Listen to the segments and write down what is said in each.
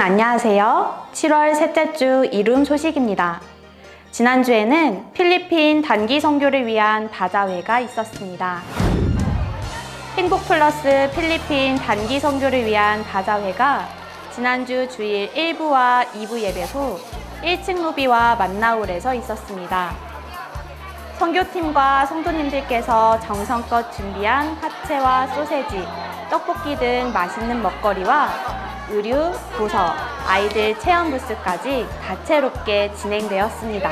안녕하세요. 7월 셋째 주 이룸 소식입니다. 지난주에는 필리핀 단기 선교를 위한 바자회가 있었습니다. 행복 플러스 필리핀 단기 선교를 위한 바자회가 지난주 주일 1부와 2부 예배 후 1층 로비와 만나홀에서 있었습니다. 선교팀과 성도님들께서 정성껏 준비한 파채와 소세지, 떡볶이 등 맛있는 먹거리와 의류, 도서, 아이들 체험 부스까지 다채롭게 진행되었습니다.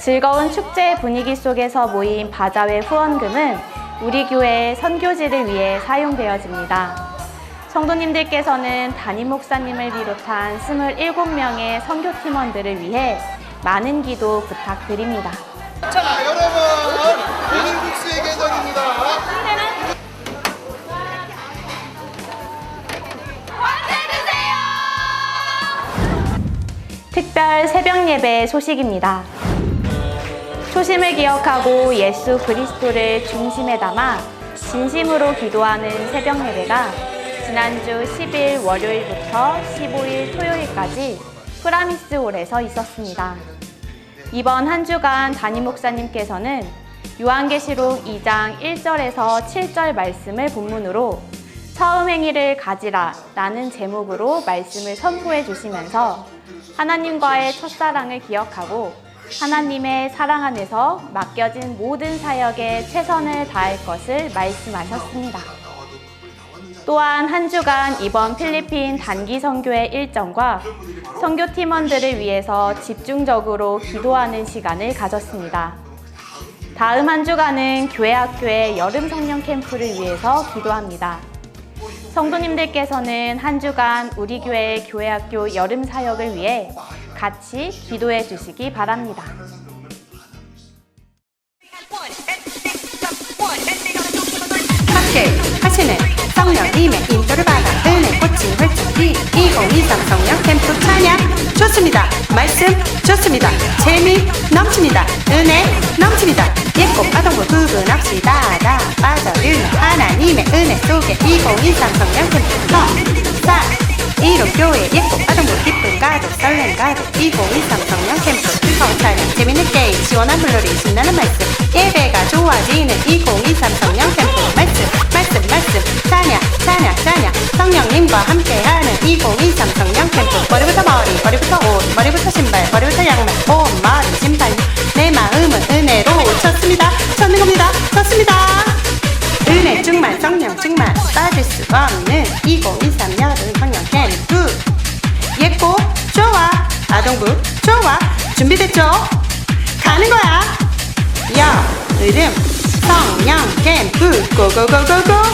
즐거운 축제 분위기 속에서 모인 바자회 후원금은 우리 교회의 선교지를 위해 사용되어집니다. 성도님들께서는 담임 목사님을 비롯한 27명의 선교팀원들을 위해 많은 기도 부탁드립니다. 자, 여러분, 오늘 국수의 계절입니다. 특별 새벽 예배 소식입니다. 초심을 기억하고 예수 그리스도를 중심에 담아 진심으로 기도하는 새벽 예배가 지난주 10일 월요일부터 15일 토요일까지 프라미스홀에서 있었습니다. 이번 한 주간 담임 목사님께서는 요한계시록 2장 1절에서 7절 말씀을 본문으로 처음 행위를 가지라 라는 제목으로 말씀을 선포해 주시면서 하나님과의 첫사랑을 기억하고 하나님의 사랑 안에서 맡겨진 모든 사역에 최선을 다할 것을 말씀하셨습니다. 또한 한 주간 이번 필리핀 단기 선교의 일정과 선교 팀원들을 위해서 집중적으로 기도하는 시간을 가졌습니다. 다음 한 주간은 교회 학교의 여름 성령 캠프를 위해서 기도합니다. 성도님들께서는 한 주간 우리 교회 교회 학교 여름 사역을 위해 같이 기도해 주시기 바랍니다. 하시는 성령님의 인도를 받아 은혜 꽃이 활짝 피 2023 성령 캠프 찬양 좋습니다. 말씀 좋습니다. 재미 넘칩니다. 은혜 넘칩니다. 예꽃 아동부 구분 없이 다다 빠져든 하나님의 은혜 속에 2023 성령 캠프 서 이로 교회 예꽃 아동부 기쁨 가득 설렘 가득 2023 성령 캠프. 성 찬양 재밌는 게임 시원한 물놀이 신나는 말씀. 예배가 좋아지는 2023 성령 캠프. 말씀 말씀 말씀. 찬양 찬양 찬양 성령님과 함께하는 2023 성령 캠프. 머리부터 머리 머리부터 옷 머리부터 신발 머리부터 양말. 온 머리 신발. 내 마음은 은혜로 쳤습니다. 쳤는 겁니다. 쳤습니다. 은혜 충만 성령 충만 빠질 수 없는 2023 준비됐죠? 가는 거야 여름 성령 캠프 고고고고고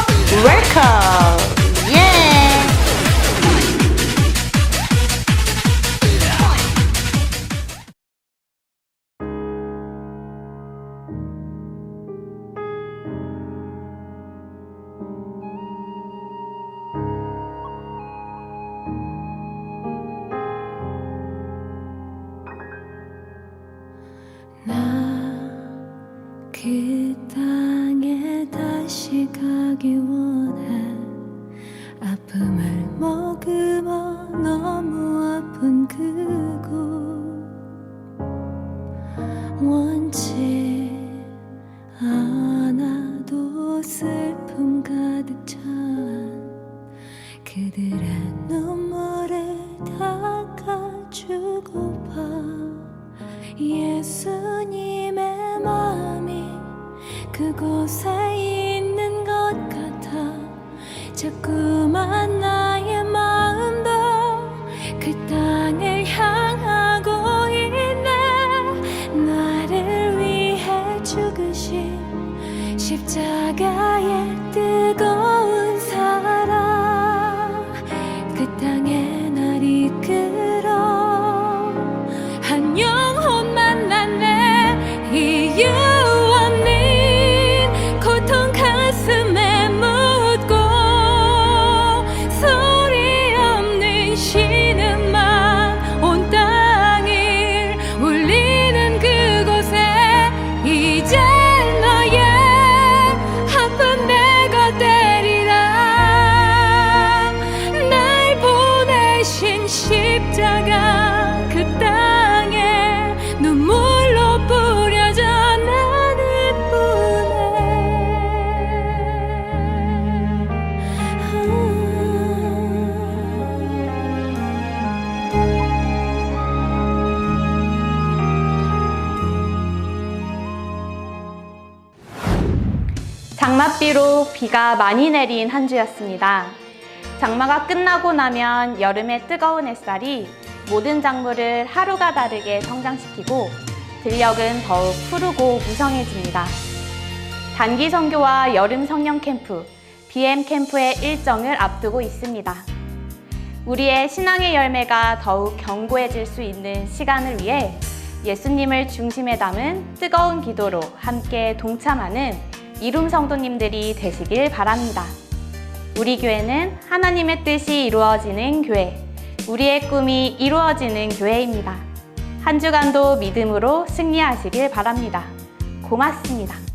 그 땅에 다시 가기 원해. 아픔을 머금어 너무 아픈 그곳. 원치 않아도 슬픔 가득 찬 그들의 눈물을 닦아주고파 예수님의 마음이 그곳에 있는 것 같아 자꾸만 나의 마음도 그 땅을 향하고 있네. 나를 위해 죽으신 십자가의 뜨거운 사랑. 그 땅에 장맛비로 비가 많이 내린 한 주였습니다. 장마가 끝나고 나면 여름의 뜨거운 햇살이 모든 작물을 하루가 다르게 성장시키고 들녘은 더욱 푸르고 무성해집니다. 단기 선교와 여름 성령 캠프, BM 캠프의 일정을 앞두고 있습니다. 우리의 신앙의 열매가 더욱 견고해질 수 있는 시간을 위해 예수님을 중심에 담은 뜨거운 기도로 함께 동참하는 이룸 성도님들이 되시길 바랍니다. 우리 교회는 하나님의 뜻이 이루어지는 교회, 우리의 꿈이 이루어지는 교회입니다. 한 주간도 믿음으로 승리하시길 바랍니다. 고맙습니다.